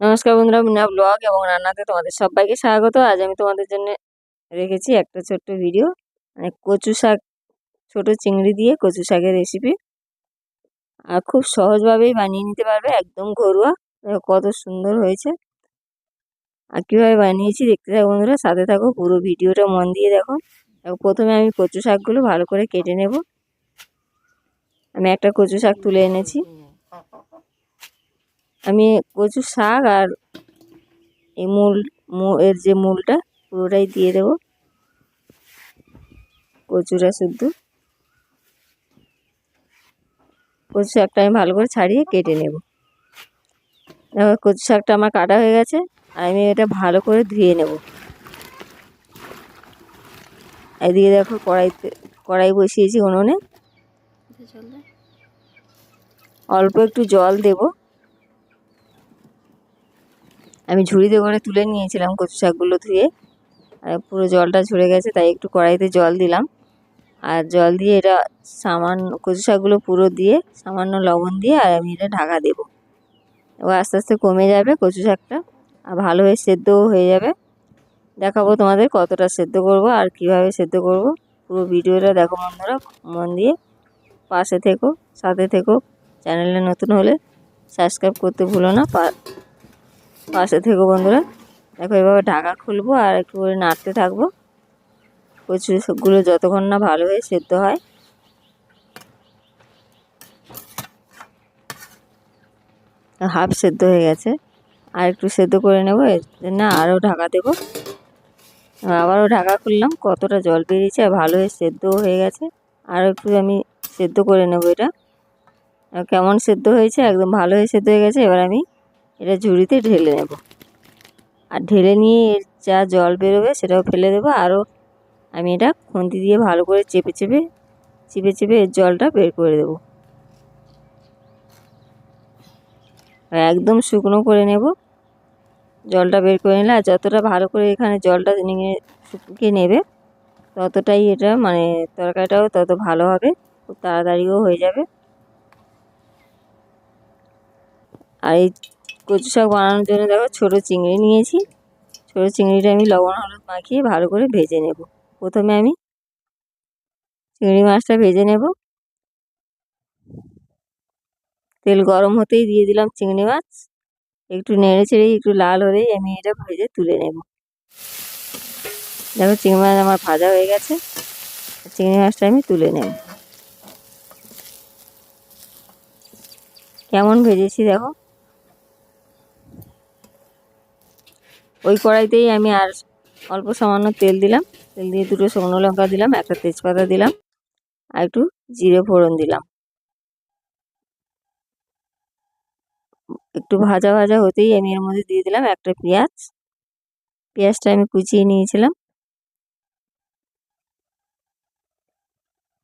নমস্কার বন্ধুরা, মুন্না ব্লগ এবং রান্নাতে তোমাদের সবাইকে স্বাগত। আজ আমি তোমাদের জন্য রেখেছি একটা ছোট্ট ভিডিও মানে কচু শাক, ছোট চিংড়ি দিয়ে কচু শাকের রেসিপি আর খুব সহজভাবেই বানিয়ে নিতে পারবে, একদম ঘরোয়া। কত সুন্দর হয়েছে। আর কীভাবে বানিয়েছি দেখতে থাকো বন্ধুরা, সাথে থাকো, পুরো ভিডিওটা মন দিয়ে দেখো, প্রথমে আমি কচু শাকগুলো ভালো করে কেটে নেব। আমি একটা কচু শাক তুলে এনেছি। আমি কচু শাক আর এই মূল এর যে মূলটা পুরোটাই দিয়ে দেব। কচুরা শুদ্ধ। কচু শাকটা আমি ভালো করে ছাড়িয়ে কেটে নেব। দেখো কচু শাকটা আমার কাটা হয়ে গেছে আমি এটা ভালো করে ধুয়ে নেব। এদিকে দেখো কড়াইতে কড়াই বসিয়েছি উনুনে। অল্প একটু জল দেবো। আমি ঝুড়িতে করে তুলে নিয়েছিলাম কচু শাকগুলো ধুয়ে। আর পুরো জলটা ঝরে গেছে, তাই একটু কড়াইতে জল দিলাম। আর জল দিয়ে এটা সামান্য কচু শাকগুলো পুরো দিয়ে, সামান্য লবণ দিয়ে আর আমি এটা ঢাকা দেবো। এবার আস্তে আস্তে কমে যাবে কচু শাকটা, আর ভালো হয়ে সেদ্ধও হয়ে যাবে। দেখাবো তোমাদের কতটা সেদ্ধ করব আর কীভাবে সেদ্ধ করব। পুরো ভিডিওটা দেখো বন্ধুরা, মন দিয়ে। পাশে থেকো, সাথে থেকো। চ্যানেলে নতুন হলে সাবস্ক্রাইব করতে ভুলো না পাশে থেকো বন্ধুরা। দেখো এভাবে ঢাকা খুলবো আর একটু করে নাড়তে থাকব। কচু সবগুলো যতক্ষণ না ভালো হয়ে সেদ্ধ হয়। হাফ সেদ্ধ হয়ে গেছে। আর একটু সেদ্ধ করে নেব। এর জন্য আরও ঢাকা দেবো। আবারও ঢাকা খুললাম। কতটা জল বেরিয়েছে আর ভালো হয়ে সেদ্ধও হয়ে গেছে। আর একটু আমি সেদ্ধ করে নেব এটা। কেমন সেদ্ধ হয়েছে? একদম ভালো হয়ে সেদ্ধ হয়ে গেছে। এবার আমি এটা ঝুড়িতে ঢেলে নেব। আর ঢেলে নিয়ে এর যা জল বেরোবে সেটাও ফেলে দেবো। আরও আমি এটা খুন্তি দিয়ে ভালো করে চেপে চেপে চেপে চেপে এর জলটা বের করে দেবো। একদম শুকনো করে নেব। জলটা বের করে নিলে আর যতটা ভালো করে এখানে জলটা নিয়ে শুকিয়ে নেবে, ততটাই এটা মানে তরকারিটাও তত ভালো হবে, খুব তাড়াতাড়িও হয়ে যাবে। আর এই কচু শাক বানানোর জন্য দেখো ছোটো চিংড়ি নিয়েছি। ছোটো চিংড়িটা আমি লবণ, হলুদ মাখিয়ে ভালো করে ভেজে নেব। প্রথমে আমি চিংড়ি মাছটা ভেজে নেব। তেল গরম হতেই দিয়ে দিলাম চিংড়ি মাছ। একটু নেড়ে চেড়ে একটু লাল হলেই আমি এটা ভেজে তুলে নেব। দেখো চিংড়ি মাছ আমার ভাজা হয়ে গেছে। চিংড়ি মাছটা আমি তুলে নেব। কেমন ভেজেছি দেখো। ওই কড়াইতেই আমি আর অল্প সামান্য তেল দিলাম। তেল দিয়ে দুটো শুকনো লঙ্কা দিলাম, একটা তেজপাতা দিলাম, আর একটু জিরে ফোড়ন দিলাম। একটু ভাজা ভাজা হতেই আমি এর মধ্যে দিয়ে দিলাম একটা পেঁয়াজ। পেঁয়াজটা আমি কুচিয়ে নিয়েছিলাম।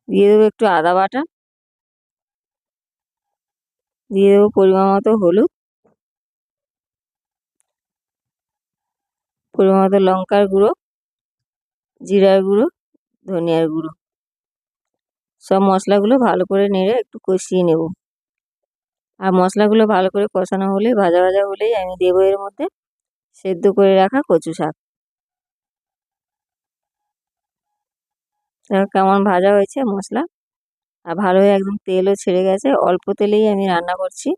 দিয়ে দেবো একটু আদা বাটা। দিয়ে দেবো পরিমাণ মতো হলুদ। পরিমাণ লঙ্কার গুঁড়ো, জিরার গুঁড়ো, ধনিয়ার গুঁড়ো। সব মশলাগুলো ভালো করে নেড়ে একটু কষিয়ে নেব। আর মশলাগুলো ভালো করে কষানো হলে, ভাজা ভাজা হলেই আমি দেবো এর মধ্যে সেদ্ধ করে রাখা কচু শাক। কেমন ভাজা হয়েছে মশলা। আর ভালো একদম তেলও ছেড়ে গেছে। অল্প তেলেই আমি রান্না করছি।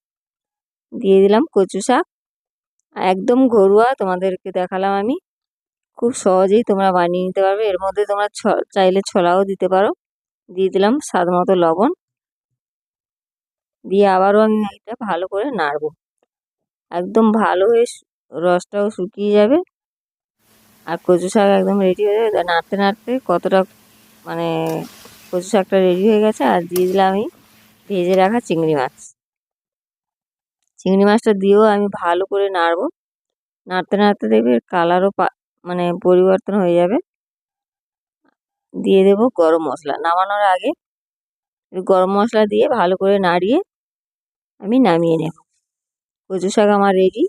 দিয়ে দিলাম কচু শাক। একদম ঘরোয়া তোমাদেরকে দেখালাম আমি। খুব সহজেই তোমরা বানিয়ে নিতে পারবে। এর মধ্যে তোমরা চাইলে ছোলাও দিতে পারো। দিয়ে দিলাম স্বাদ মতো লবণ। দিয়ে আবারও আমি এটা ভালো করে নাড়বো। একদম ভালো হয়ে রসটাও শুকিয়ে যাবে। আর কচু শাক একদম রেডি হয়ে যাবে। নাড়তে নাড়তে কতটা মানে কচু শাকটা রেডি হয়ে গেছে। আর দিয়ে দিলাম আমি ভেজে রাখা চিংড়ি মাছ। চিংড়ি মাছটা দিয়েও আমি ভালো করে নাড়বো। নাড়তে নাড়তে দেখবে কালারও মানে পরিবর্তন হয়ে যাবে। দিয়ে দেব গরম মশলা। নামানোর আগে গরম মশলা দিয়ে ভালো করে নাড়িয়ে আমি নামিয়ে নেব। কচু শাক আমার রেডি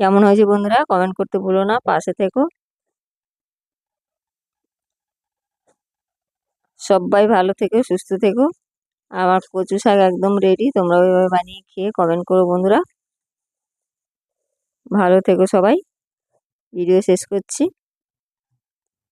কেমন হয়েছে বন্ধুরা? কমেন্ট করতে ভুলো না। পাশে থেকো। সবাই ভালো থেকো, সুস্থ থেকো। আমার কচু শাক একদম রেডি তোমরা ওইভাবে বানিয়ে খেয়ে কমেন্ট করো বন্ধুরা। ভালো থেকো সবাই। ভিডিও শেষ করছি।